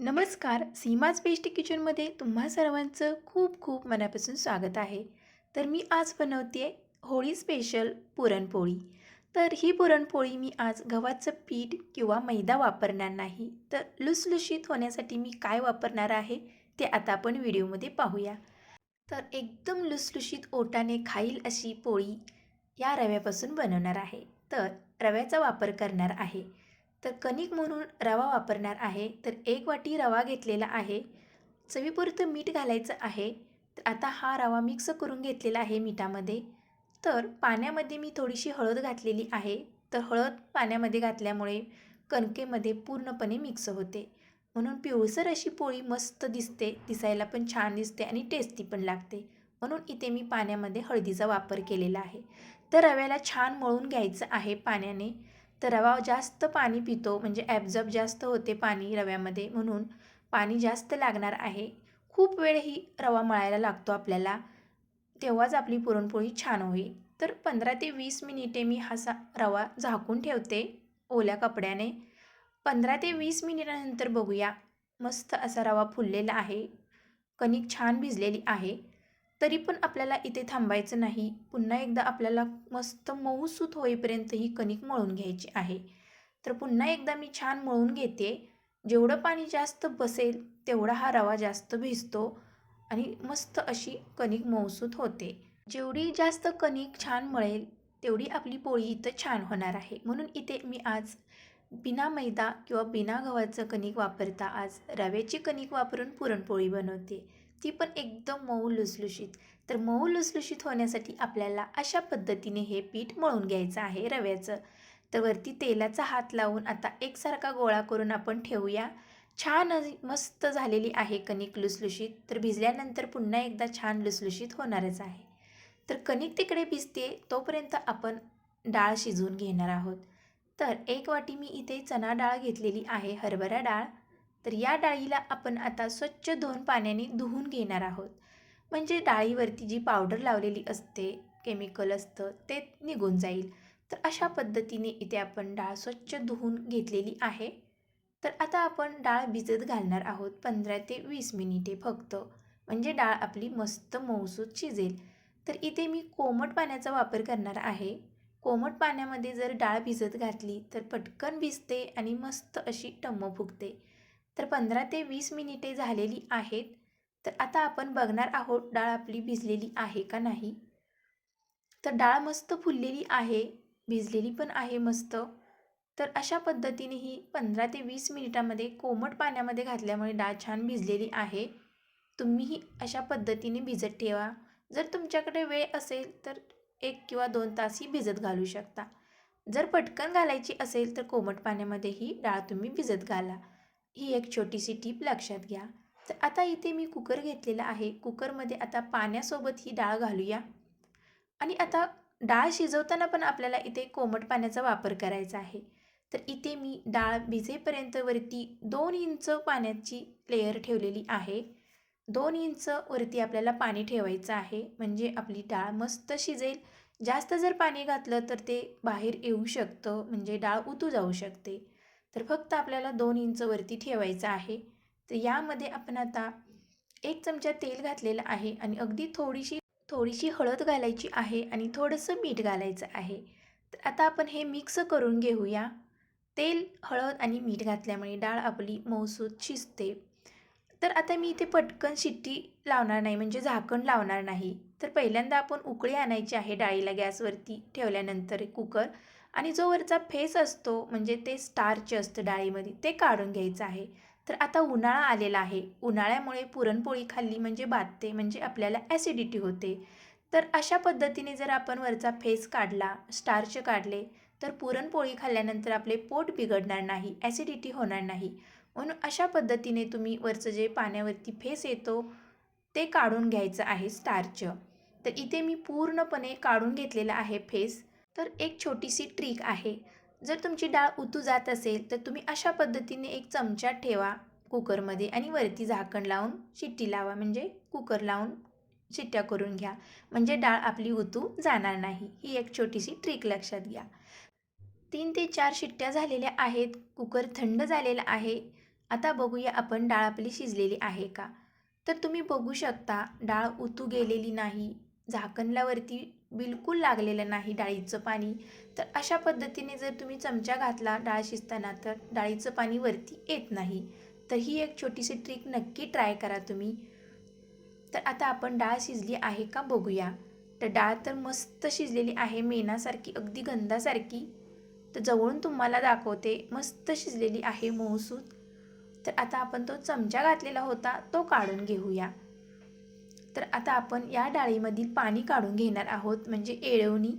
नमस्कार. सीमाज बेस्ट किचनमध्ये तुम्हा सर्वांचं खूप खूप मनापासून स्वागत आहे. तर मी आज बनवते होळी स्पेशल पुरणपोळी. तर ही पुरणपोळी मी आज गव्हाचं पीठ किंवा मैदा वापरणार नाही. तर लुसलुशीत होण्यासाठी मी काय वापरणार आहे ते आता आपण व्हिडिओमध्ये पाहूया. तर एकदम लुसलुशीत ओटाने खाईल अशी पोळी या रव्यापासून बनवणार आहे. तर रव्याचा वापर करणार आहे. तर कणिक म्हणून रवा वापरणार आहे. तर एक वाटी रवा घेतलेला आहे. चवीपुरतं मीठ घालायचं आहे. तर आता हा रवा मिक्स करून घेतलेला आहे मिठामध्ये. तर पाण्यामध्ये मी थोडीशी हळद घातलेली आहे. तर हळद पाण्यामध्ये घातल्यामुळे कणकेमध्ये पूर्णपणे मिक्स होते. म्हणून पिवळसर अशी पोळी मस्त दिसते. दिसायला पण छान दिसते आणि टेस्टी पण लागते. म्हणून इथे मी पाण्यामध्ये हळदीचा वापर केलेला आहे. तर रव्याला छान मळून घ्यायचं आहे पाण्याने. तर रवा जास्त पाणी पितो म्हणजे ॲब्झॉर्ब जास्त होते पाणी रव्यामध्ये म्हणून पाणी जास्त लागणार आहे. खूप वेळ ही रवा मळायला लागतो आपल्याला तेव्हाच आपली पुरणपोळी छान होईल. तर पंधरा ते वीस मिनिटे मी हा सा रवा झाकून ठेवते ओल्या कपड्याने. पंधरा ते वीस मिनिटानंतर बघूया मस्त असा रवा फुललेला आहे कणिक छान भिजलेली आहे. तरी पण आपल्याला इथे थांबायचं नाही. पुन्हा एकदा आपल्याला मस्त मऊसूत होईपर्यंत ही कणिक मळून घ्यायची आहे. तर पुन्हा एकदा मी छान मळून घेते. जेवढं पाणी जास्त बसेल तेवढा हा रवा जास्त भिजतो आणि मस्त अशी कणिक मऊसूत होते. जेवढी जास्त कणिक छान मळेल तेवढी आपली पोळी इथं छान होणार आहे. म्हणून इथे मी आज बिना मैदा किंवा बिना गव्हाचं कणिक वापरता आज रव्याची कणिक वापरून पुरणपोळी बनवते. ती पण एकदम मऊ लुसलुशीत. तर मऊ लुसलुशीत होण्यासाठी आपल्याला अशा पद्धतीने हे पीठ मळून घ्यायचं आहे रव्याचं. तर वरती तेलाचा हात लावून आता एकसारखा गोळा करून आपण ठेवूया. छान मस्त झालेली आहे कणिक लुसलुशीत. तर भिजल्यानंतर पुन्हा एकदा छान लुसलुशीत होणारच आहे. तर कणिक तिकडे भिजते तोपर्यंत आपण डाळ शिजवून घेणार आहोत. तर एक वाटी मी इथे चणा डाळ घेतलेली आहे हरभरा डाळ. तर या डाळीला आपण आता स्वच्छ धुवून पाण्याने धुवून घेणार आहोत. म्हणजे डाळीवरती जी पावडर लावलेली असते केमिकल असतं ते निघून जाईल. तर अशा पद्धतीने इथे आपण डाळ स्वच्छ धुवून घेतलेली आहे. तर आता आपण डाळ भिजत घालणार आहोत पंधरा ते वीस मिनिटे फक्त. म्हणजे डाळ आपली मस्त मऊसूत शिजेल. तर इथे मी कोमट पाण्याचा वापर करणार आहे. कोमट पाण्यामध्ये जर डाळ भिजत घातली तर पटकन भिजते आणि मस्त अशी टम्म फुगते. तर पंधरा ते वीस मिनिटे झालेली आहेत. तर आता आपण बघणार आहोत डाळ आपली भिजलेली आहे का नाही. तर डाळ मस्त फुललेली आहे भिजलेली पण आहे मस्त. तर अशा पद्धतीने ही पंधरा ते वीस मिनिटामध्ये कोमट पाण्यामध्ये घातल्यामुळे डाळ छान भिजलेली आहे. तुम्हीही अशा पद्धतीने भिजत ठेवा. जर तुमच्याकडे वेळ असेल तर एक किंवा दोन तासही भिजत घालू शकता. जर पटकन घालायची असेल तर कोमट पाण्यामध्येही डाळ तुम्ही भिजत घाला. ही एक छोटीशी टीप लक्षात घ्या. तर आता इथे मी कुकर घेतलेला आहे. कुकरमध्ये आता पाण्यासोबत ही डाळ घालूया. आणि आता डाळ शिजवताना पण आपल्याला इथे कोमट पाण्याचा वापर करायचा आहे. तर इथे मी डाळ भिजेपर्यंत वरती दोन इंच पाण्याची लेयर ठेवलेली आहे. दोन इंच वरती आपल्याला पाणी ठेवायचं आहे. म्हणजे आपली डाळ मस्त शिजेल. जास्त जर पाणी घातलं तर ते बाहेर येऊ शकतं. म्हणजे डाळ उतू जाऊ शकते. तर फक्त आपल्याला दोन इंच वरती ठेवायचं आहे. तर यामध्ये आपण आता एक चमचा तेल घातलेलं आहे आणि अगदी थोडीशी थोडीशी हळद घालायची आहे आणि थोडंसं मीठ घालायचं आहे. तर आता आपण हे मिक्स करून घेऊया. तेल हळद आणि मीठ घातल्यामुळे डाळ आपली मऊसूत शिजते. तर आता मी इथे पटकन शिट्टी लावणार नाही म्हणजे झाकण लावणार नाही. तर पहिल्यांदा आपण उकळी आणायची आहे डाळीला गॅसवरती ठेवल्यानंतर कुकर. आणि जो वरचा फेस असतो म्हणजे ते स्टार्च असतं डाळीमध्ये ते काढून घ्यायचं आहे. तर आता उन्हाळा आलेला आहे. उन्हाळ्यामुळे पुरणपोळी खाल्ली म्हणजे बातते म्हणजे आपल्याला ॲसिडिटी होते. तर अशा पद्धतीने जर आपण वरचा फेस काढला स्टार्च काढले तर पुरणपोळी खाल्ल्यानंतर आपले पोट बिघडणार नाही ॲसिडिटी होणार नाही. म्हणून अशा पद्धतीने तुम्ही वरचं जे पाण्यावरती फेस येतो ते काढून घ्यायचं आहे स्टार्च तर इथे मी पूर्णपणे काढून घेतलेला आहे फेस. तर एक छोटीशी ट्रिक आहे. जर तुमची डाळ उतू जात असेल तर तुम्ही अशा पद्धतीने एक चमचा ठेवा कुकरमध्ये आणि वरती झाकण लावून शिट्टी लावा. म्हणजे कुकर लावून शिट्ट्या करून घ्या. म्हणजे डाळ आपली उतू जाणार नाही. ही एक छोटीशी ट्रिक लक्षात घ्या. तीन ते चार शिट्ट्या झालेल्या आहेत. कुकर थंड झालेला आहे. आता बघूया आपण डाळ आपली शिजलेली आहे का? तर तुम्ही बघू शकता डाळ उतू गेलेली नाही. झाकणल्यावरती बिलकुल लागलेलं नाही डाळीचं पाणी. तर अशा पद्धतीने जर तुम्ही चमचा घातला डाळ शिजताना तर डाळीचं पाणी वरती येत नाही. तर ही एक छोटीशी ट्रिक नक्की ट्राय करा तुम्ही. तर आता आपण डाळ शिजली आहे का बघूया. तर डाळ तर मस्त शिजलेली आहे मेणासारखी अगदी गंधासारखी. तर जवळून तुम्हाला दाखवते मस्त शिजलेली आहे मोहसूद तर आता आपण तो चमचा घातलेला होता तो काढून घेऊया. तर आता आपण या डाळीमधील पाणी काढून घेणार आहोत म्हणजे एळवणी.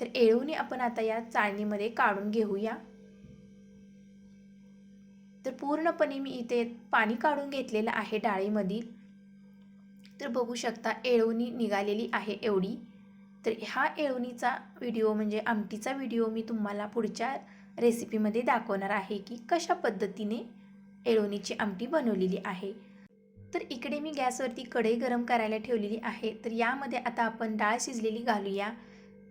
तर एळवणी आपण आता या चाळणीमध्ये काढून घेऊया. तर पूर्णपणे मी इथे पाणी काढून घेतलेलं आहे डाळीमधील. तर बघू शकता एळवणी निघालेली आहे एवढी. तर हा एळवणीचा व्हिडिओ म्हणजे आमटीचा व्हिडिओ मी तुम्हाला पुढच्या रेसिपीमध्ये दाखवणार आहे की कशा पद्धतीने एळवणीची आमटी बनवलेली आहे. तर इकडे मी गॅसवरती कढई गरम करायला ठेवलेली आहे. तर यामध्ये आता आपण डाळ शिजलेली घालूया.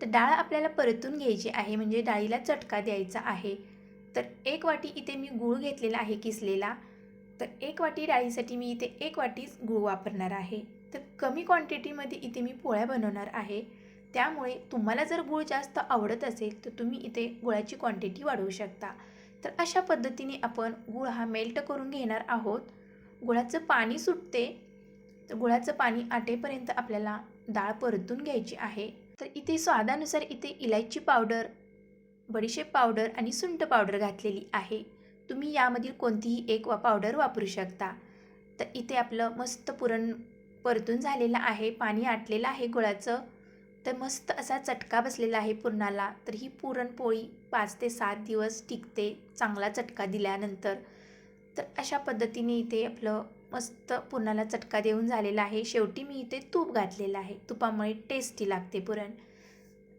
तर डाळ आपल्याला परतून घ्यायची आहे म्हणजे डाळीला चटका द्यायचा आहे. तर एक वाटी इथे मी गूळ घेतलेला आहे किसलेला. तर एक वाटी डाळीसाठी मी इथे एक वाटीच गूळ वापरणार आहे. तर कमी क्वांटिटीमध्ये इथे मी पोळ्या बनवणार आहे. त्यामुळे तुम्हाला जर गूळ जास्त आवडत असेल तर तुम्ही इथे गुळाची क्वांटिटी वाढवू शकता. तर अशा पद्धतीने आपण गूळ हा मेल्ट करून घेणार आहोत. गुळाचं पाणी सुटते तर गुळाचं पाणी आटेपर्यंत आपल्याला डाळ परतून घ्यायची आहे. तर इथे स्वादानुसार इथे इलायची पावडर बडीशेप पावडर आणि सुंठ पावडर घातलेली आहे. तुम्ही यामधील कोणतीही एक वा पावडर वापरू शकता. तर इथे आपलं मस्त पुरण परतून झालेलं आहे पाणी आटलेलं आहे गुळाचं. तर मस्त असा चटका बसलेला आहे पुरणाला तर ही पुरणपोळी पाच ते सात दिवस टिकते चांगला चटका दिल्यानंतर. तर अशा पद्धतीने इथे आपलं मस्त पुरणाला चटका देऊन झालेला आहे. शेवटी मी इथे तूप घातलेलं आहे. तुपामुळे टेस्टी लागते पुरण.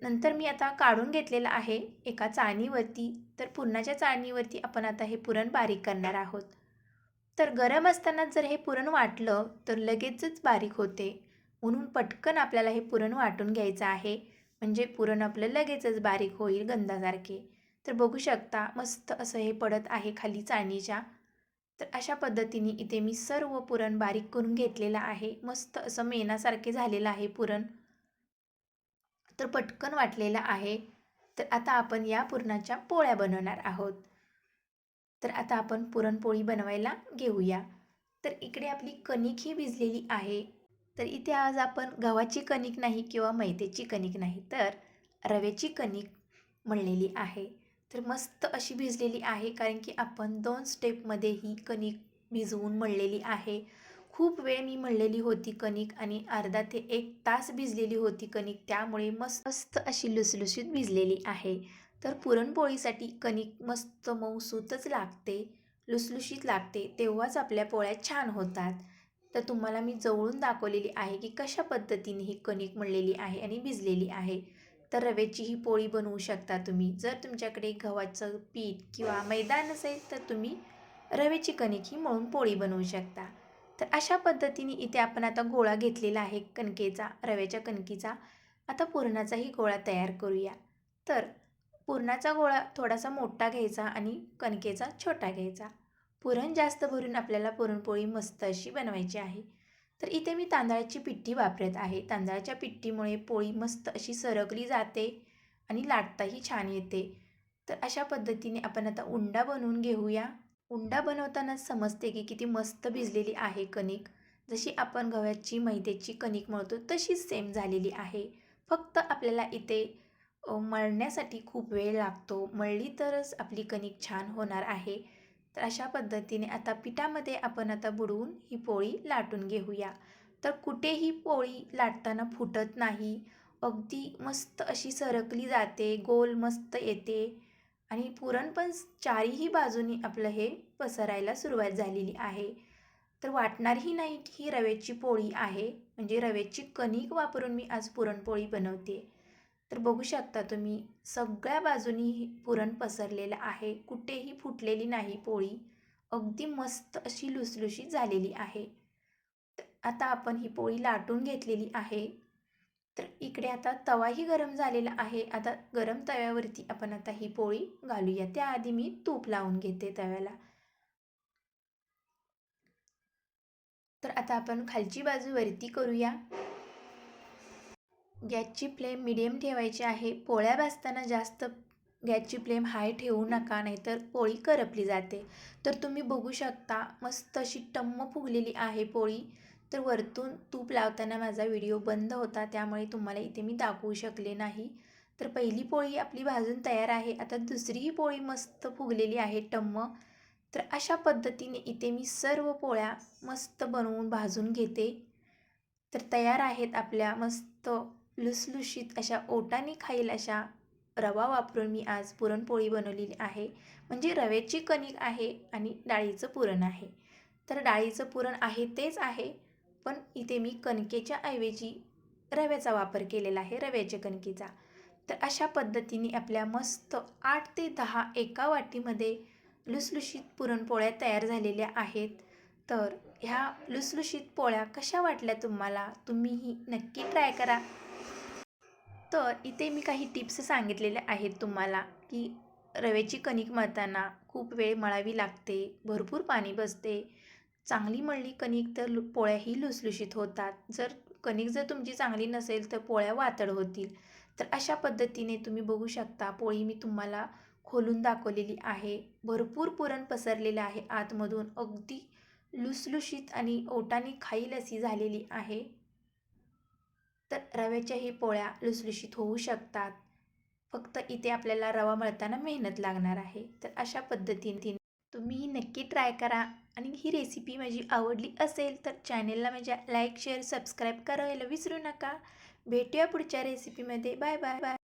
नंतर मी आता काढून घेतलेलं आहे एका चाळणीवरती तर पुरणाच्या चाळणीवरती आपण आता हे पुरण बारीक करणार आहोत. तर गरम असताना जर हे पुरण वाटलं तर लगेचच बारीक होते. म्हणून पटकन आपल्याला हे पुरण वाटून घ्यायचं आहे. म्हणजे पुरण आपलं लगेचच बारीक होईल गंधासारखे. तर बघू शकता मस्त असं हे पडत आहे खाली चाळणीच्या तर अशा पद्धतीने इथे मी सर्व पुरण बारीक करून घेतलेलं आहे. मस्त असं मेणासारखे झालेलं आहे पुरण. तर पटकन वाटलेलं आहे. तर आता आपण या पुरणाच्या पोळ्या बनवणार आहोत. तर आता आपण पुरणपोळी बनवायला घेऊया. तर इकडे आपली कणिक ही भिजलेली आहे. तर इथे आज आपण गव्हाची कणिक नाही किंवा मैद्याची कणिक नाही तर रव्याची कणिक म्हणलेली आहे. तर मस्त अशी भिजलेली आहे कारण की आपण दोन स्टेपमध्ये ही कणिक भिजवून मळलेली आहे. खूप वेळ मी मळलेली होती कणिक आणि अर्धा ते एक तास भिजलेली होती कणिक त्यामुळे मस्त मस्त अशी लुसलुशीत भिजलेली आहे. तर पुरणपोळीसाठी कणिक मस्त मऊसूतच लागते लुसलुशीत लागते तेव्हाच आपल्या पोळ्या छान होतात. तर तुम्हाला मी जवळून दाखवलेली आहे की कशा पद्धतीने ही कणिक मळलेली आहे आणि भिजलेली आहे. तर रव्याची ही पोळी बनवू शकता तुम्ही. जर तुमच्याकडे गव्हाचं पीठ किंवा मैदा नसेल तर तुम्ही रव्याची कणिक ही मळून पोळी बनवू शकता. तर अशा पद्धतीने इथे आपण आता गोळा घेतलेला आहे कणकेचा रव्याच्या कणकीचा. आता पुरणाचाही गोळा तयार करूया. तर पुरणाचा गोळा थोडासा मोठा घ्यायचा आणि कणकेचा छोटा घ्यायचा. पुरण जास्त भरून आपल्याला पुरणपोळी मस्त अशी बनवायची आहे. तर इथे मी तांदळाची पिठी वापरत आहे. तांदळाच्या पिठीमुळे पोळी मस्त अशी सरकली जाते आणि लाटताही छान येते. तर अशा पद्धतीने आपण आता उंडा बनवून घेऊया. उंडा बनवताना समजते की किती मस्त भिजलेली आहे कणिक. जशी आपण गव्याची मैद्याची कणिक मळतो तशीच सेम झालेली आहे. फक्त आपल्याला इथे मळण्यासाठी खूप वेळ लागतो. मळली तरच आपली कणिक छान होणार आहे. तर अशा पद्धतीने आता पिठामध्ये आपण आता बुडवून ही पोळी लाटून घेऊया. तर कुठेही पोळी लाटताना फुटत नाही. अगदी मस्त अशी सरकली जाते गोल मस्त येते. आणि पुरण पण चारीही बाजूनी आपलं हे पसरायला सुरुवात झालेली आहे. तर वाटणारही नाही की ही रव्याची पोळी आहे. म्हणजे रव्याची कणिक वापरून मी आज पुरणपोळी बनवते. तर बघू शकता तुम्ही सगळ्या बाजूनी पुरण पसरलेलं आहे. कुठेही फुटलेली नाही पोळी. अगदी मस्त अशी लुसलुशीत झालेली आहे. आता आपण ही पोळी लाटून घेतलेली आहे. तर इकडे आता तवाही गरम झालेला आहे. आता गरम तव्यावरती आपण आता ही पोळी घालूया. त्याआधी मी तूप लावून घेते तव्याला. तर आता आपण खालची बाजू वरती करूया. गॅसची फ्लेम मिडियम ठेवायची आहे. पोळ्या भाजताना जास्त गॅसची फ्लेम हाय ठेवू नका नाहीतर पोळी करपली जाते. तर तुम्ही बघू शकता मस्त अशी टम्म फुगलेली आहे पोळी. तर वरतून तूप लावताना माझा व्हिडिओ बंद होता त्यामुळे तुम्हाला इथे मी दाखवू शकले नाही. तर पहिली पोळी आपली भाजून तयार आहे. आता दुसरीही पोळी मस्त फुगलेली आहे टम्म. तर अशा पद्धतीने इथे मी सर्व पोळ्या मस्त बनवून भाजून घेते. तर तयार आहेत आपल्या मस्त लुसलुशीत अशा ओटाने खाईल अशा रवा वापरून मी आज पुरणपोळी बनवलेली आहे. म्हणजे रव्याची कणिक आहे आणि डाळीचं पुरण आहे. तर डाळीचं पुरण आहे तेच आहे पण इथे मी कणकेच्या ऐवजी रव्याचा वापर केलेला आहे रव्याच्या कणकेचा. तर अशा पद्धतीने आपल्या मस्त आठ ते दहा एका वाटीमध्ये लुसलुशीत पुरणपोळ्या तयार झालेल्या आहेत. तर ह्या लुसलुशीत पोळ्या कशा वाटल्या तुम्हाला? तुम्हीही नक्की ट्राय करा. तर इथे मी काही टिप्स सांगितलेल्या आहेत तुम्हाला की रव्याची कणिक मळताना खूप वेळ मळावी लागते भरपूर पाणी बसते. चांगली मळली कणिक तर लु पोळ्याही लुसलुशीत होतात. जर कणिक जर तुमची चांगली नसेल तर पोळ्या वातड होतील. तर अशा पद्धतीने तुम्ही बघू शकता पोळी मी तुम्हाला खोलून दाखवलेली आहे. भरपूर पुरण पसरलेलं आहे आतमधून. अगदी लुसलुशीत आणि ओटाने खाईल अशी झालेली आहे. तर रव्याच्याही पोळ्या लुसलुशीत होऊ शकतात. फक्त इथे आपल्याला रवा मळताना मेहनत लागणार आहे. तर अशा पद्धतीने तुम्हीही नक्की ट्राय करा. आणि ही रेसिपी माझी आवडली असेल तर चॅनेलला माझ्या लाईक शेअर सबस्क्राईब करायला विसरू नका. भेटूया पुढच्या रेसिपीमध्ये. Bye bye bye.